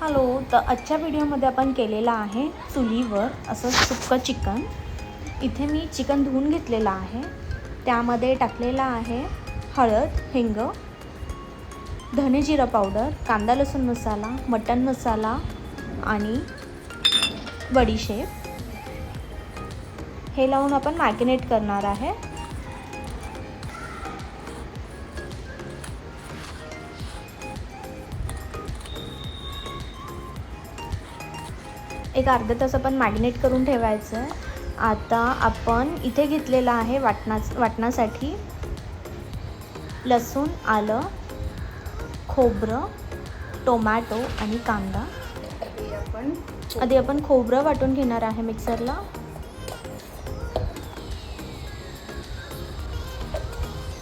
Hello तर आजच्या व्हिडिओमध्ये आपण केलेलं आहे चुलीवर असं सुक्कं चिकन. इथे मी चिकन धुवून घेतलेलं आहे. त्यामध्ये टाकलेला आहे हळद हिंग धने जिरा पावडर कांदा लसूण मसाला मटन मसाला आणि बडीशेप हे लावून आपण मॅगिनेट करणार आहे. एक अर्धा तास आपण मॅग्नेट करून ठेवायचं. आहे आता आपण इथे घेतलेलं आहे वाटणा वाटण्यासाठी लसूण आलं खोबरं टोमॅटो आणि कांदा. आपण आधी आपण खोबरं वाटून घेणार आहे मिक्सरला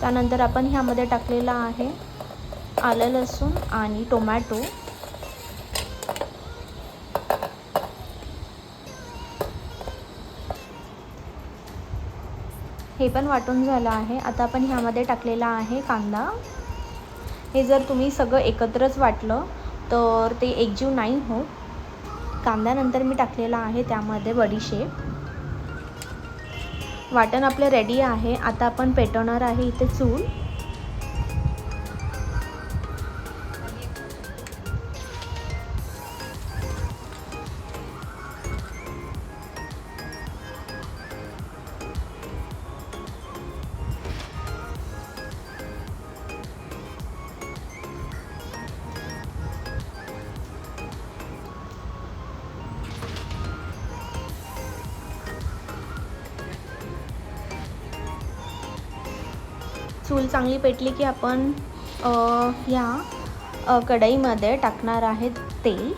त्यानंतर आपण ह्यामध्ये टाकलेलं आहे आलं लसूण आणि टोमॅटो. हे पण वाटून झालं आहे. आता आपण ह्यामध्ये टाकलेला आहे कांदा. हे जर तुम्ही सगळं एकत्रच वाटलं तर ते एकजीव नाही होत. कांद्यानंतर मी टाकलेला आहे त्यामध्ये बडीशेप वाटण आपलं रेडी आहे. आता आपण पेटवणार आहे इथे चूल. चूल चांगली पेटली की आपण या ह्या कढईमध्ये टाकणार आहे तेल.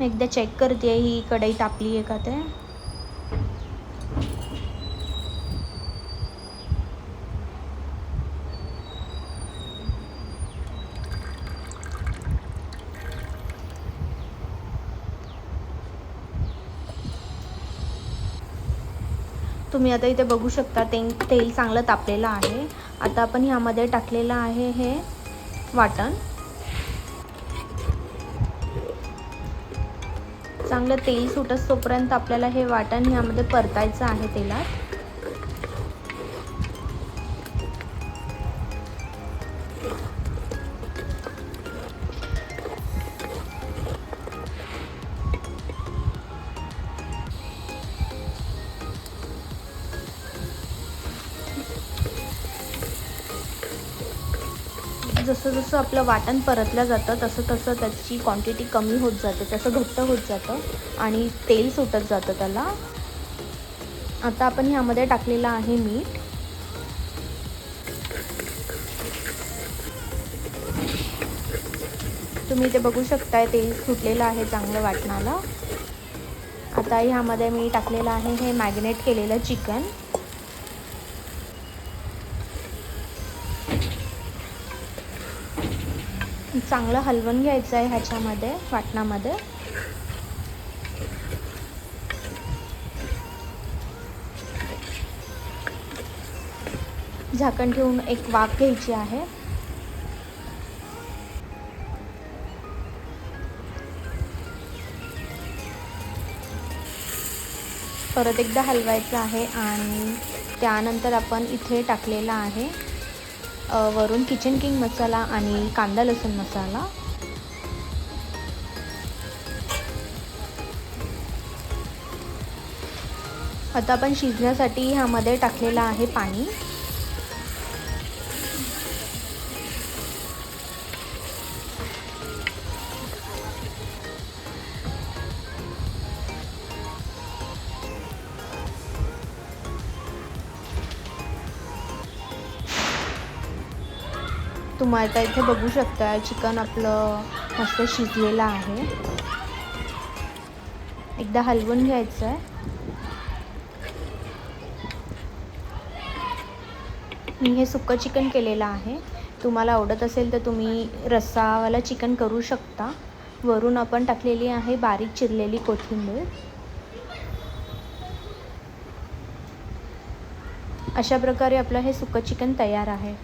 एकदा चेक करते ही कढई तापली आहे का ते? तुम्ही आता इथे बघू शकता ते तेल चांगलं तापलेलं आहे. आता आपण ह्यामध्ये टाकलेलं आहे हे वाटण. चांगलं तेल सुटत तोपर्यंत आपल्याला हे वाटण ह्यामध्ये परतायचं आहे तेलात. म्हणजे जसं जसं आपलं वाटण परतलं जातं तसं तसं त्याची क्वांटिटी कमी होत जाते तसं घट्ट होत जातं आणि तेल सुटत जातं त्याला. आता आपण ह्यामध्ये टाकलेलं आहे मीठ. तुम्ही ते बघू शकताय तेल सुटलेलं आहे चांगलं वाटणाला. आता ह्यामध्ये मी टाकलेलं आहे हे मॅग्नेट केलेलं चिकन. चांगलं हलवून घ्यायचं आहे ह्याच्यामध्ये वाटणामध्ये. झाकण ठेवून एक वाफ घ्यायची आहे. परत एकदा हलवायचं आहे आणि त्यानंतर आपण इथे टाकलेला आहे. वरून किचन किंग मसाला आणि कांदा लसूण मसाला. आता आपण शिजण्यासाठी ह्यामध्ये टाकलेलं आहे पाणी. तुम्ही आता इथे बघू शकता चिकन आपलं मस्त शिजलेलं आहे. एकदा हलवून घ्यायचं आहे मी हे सुक्कं चिकन केलेलं आहे. तुम्हाला आवडत असेल तर तुम्ही रस्सावाला चिकन करू शकता. वरून आपण टाकलेली आहे बारीक चिरलेली कोथिंबीर. अशा प्रकारे आपलं हे सुकं चिकन तयार आहे.